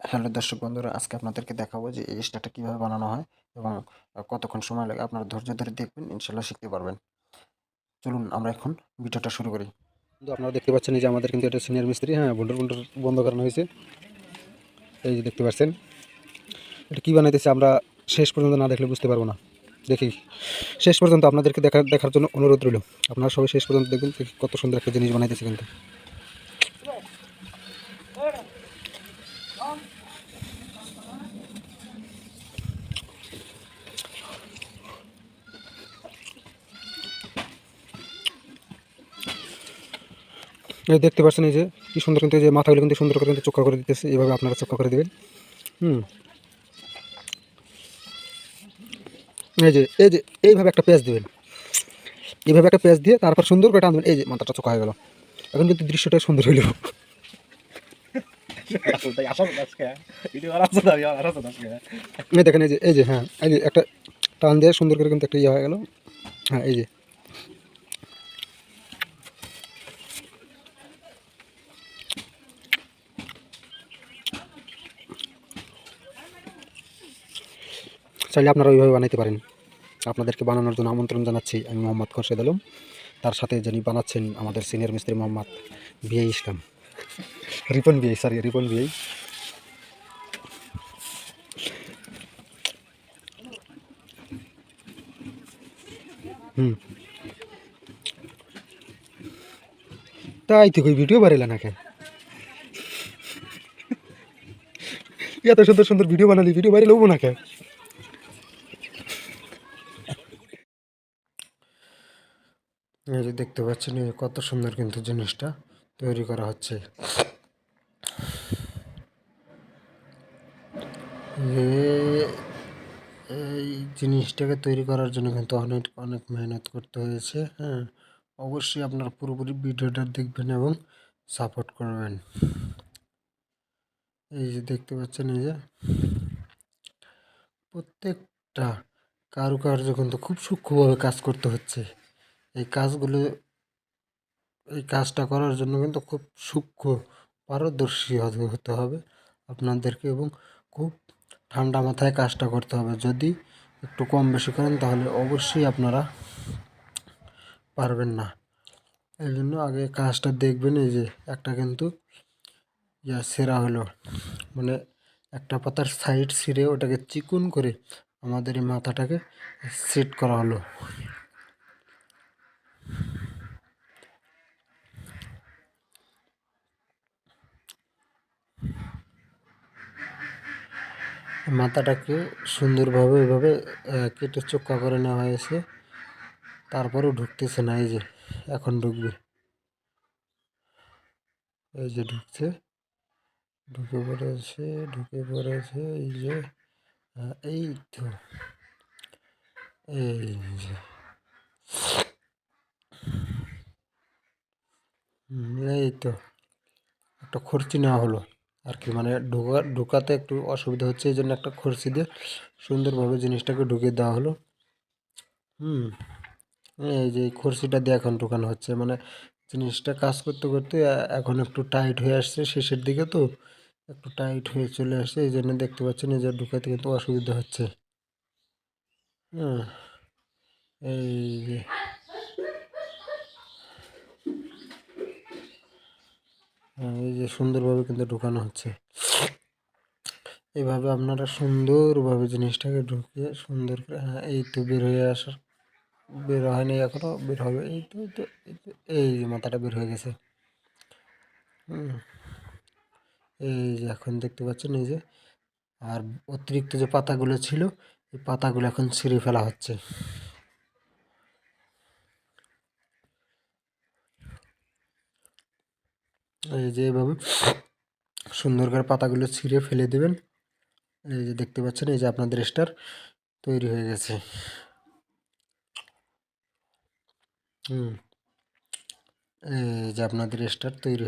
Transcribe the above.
Hello দর্শক বন্ধুরা, আজকে আপনাদেরকে দেখাবো যে এই স্টারটা কীভাবে বানানো হয় এবং কতক্ষণ সময় লাগে আপনারা ধৈর্য ধরে দেখবেন ইনশাল্লাহ শিখতে পারবেন। চলুন আমরা এখন ভিডিওটা শুরু করি। কিন্তু আপনারা দেখতে পাচ্ছেন যে আমাদের কিন্তু এটা সিনিয়র মিস্ত্রি হ্যাঁ বুন্ডার বুন্ডার বন্ধ করানো হয়েছে। এই যে দেখতে পাচ্ছেন, এটা কী বানাইতেছে আমরা শেষ পর্যন্ত না দেখলে বুঝতে পারব না। দেখি, শেষ পর্যন্ত আপনাদেরকে দেখার দেখার জন্য অনুরোধ রইল। আপনারা সবাই শেষ পর্যন্ত দেখবেন দেখি কত সুন্দর একটা জিনিস বানাইতেছে কিন্তু। দেখতে পাচ্ছেন এই যে কি সুন্দর কিন্তু এই যে মাথাগুলো কিন্তু সুন্দর করে কিন্তু চোখা করে দিতেছে এইভাবে আপনারা চোখা করে দেবেন। হুম। এই যে এই যে এইভাবে একটা পেঁয়াজ দেবেন। এইভাবে একটা পেঁয়াজ দিয়ে তারপর সুন্দর করে টান দেবেন এই যে মাথাটা চোখা হয়ে গেল। এখন কিন্তু দৃশ্যটা সুন্দর হইল। দেখেন এই যে এই যে হ্যাঁ এই যে একটা টান দিয়ে সুন্দর করে কিন্তু একটা ইয়ে হয়ে গেল। হ্যাঁ এই যে। চাইলে আপনারা ওইভাবে বানাইতে পারেন। আপনাদেরকে বানানোর জন্য আমন্ত্রণ জানাচ্ছি আমি মোহাম্মদ খোরশেদ আলম। তার সাথে যিনি বানাচ্ছেন আমাদের সিনিয়র মিস্ত্রি মোহাম্মদ বিআই ইসলাম। রিপন বিআই সরি রিপন বিআই তাই তো ভিডিও বাড়াইলা না কেন? এত সুন্দর সুন্দর ভিডিও বানালি ভিডিও লবো না কেন? এই যে দেখতে পাচ্ছেন কত সুন্দর কিন্তু জিনিসটা তৈরি করা হচ্ছে। এই জিনিসটাকে তৈরি করার জন্য কিন্তু অনেক অনেক মেহনত করতে হয়েছে হ্যাঁ। অবশ্যই আপনার পুরোপুরি ভিডিওটা দেখবেন এবং সাপোর্ট করবেন। এই যে দেখতে পাচ্ছেন, এই যে প্রত্যেকটা কারুকার্য কিন্তু খুব সূক্ষ্মভাবে কাজ করতে হচ্ছে। এই কাজগুলো, এই কাজটা করার জন্য কিন্তু খুব সূক্ষ্ম পারদর্শী হতে- হবে আপনাদেরকে এবং খুব ঠান্ডা মাথায় কাজটা করতে হবে। যদি একটু কম বেশি করেন তাহলে অবশ্যই আপনারা পারবেন না। এই জন্য আগে কাজটা দেখবেন, এই যে একটা কিন্তু ইয়া সেরা হলো। মানে একটা পাতার সাইড ছিঁড়ে ওটাকে চিকুন করে আমাদের এই মাথাটাকে সেট করা হলো। মাথাটাকে সুন্দরভাবে এভাবে কেটে চোক্কা করে নেওয়া হয়েছে। তারপরেও ঢুকতেছে না, এই যে, এখন ঢুকবে। এই যে ঢুকছে, ঢুকে পড়েছে ঢুকে পড়েছে, এই যে এই তো, এই যে। এই তো, একটা খরচি নেওয়া হলো। আর কি মানে ঢোকা, ঢোকাতে একটু অসুবিধা হচ্ছে, এই জন্য একটা খরচি দিয়ে সুন্দরভাবে জিনিসটাকে ঢুকিয়ে দেওয়া হলো। হুম, এই যে খরচিটা দিয়ে এখন ঢোকানো হচ্ছে মানে জিনিসটা কাজ করতে করতে এখন একটু টাইট হয়ে আসছে, শেষের দিকে তো একটু টাইট হয়ে চলে আসছে, এই জন্য দেখতে পাচ্ছেন এই যে ঢুকাতে কিন্তু অসুবিধা হচ্ছে। হ্যাঁ এই যে হ্যাঁ, এই যে সুন্দরভাবে কিন্তু ঢুকানো হচ্ছে। এইভাবে আপনারা সুন্দরভাবে জিনিসটাকে ঢুকিয়ে সুন্দর করে হ্যাঁ এই তো বের হয়ে আসার, বের হয়নি এখনও, বের হবে, এই তো এই তো এই তো, এই যে মাথাটা বের হয়ে গেছে। এই যে এখন দেখতে পাচ্ছেন, এই যে, আর অতিরিক্ত যে পাতাগুলো ছিল, এই পাতাগুলো এখন ছিঁড়ে ফেলা হচ্ছে। এই যে এভাবে সুন্দর করে পাতাগুলো ছিঁড়ে ফেলে দেবেন। এই যে দেখতে পাচ্ছেন, এই যে আপনাদের স্টার তৈরি হয়ে গেছে। হুম, এই যে আপনাদের স্টার তৈরি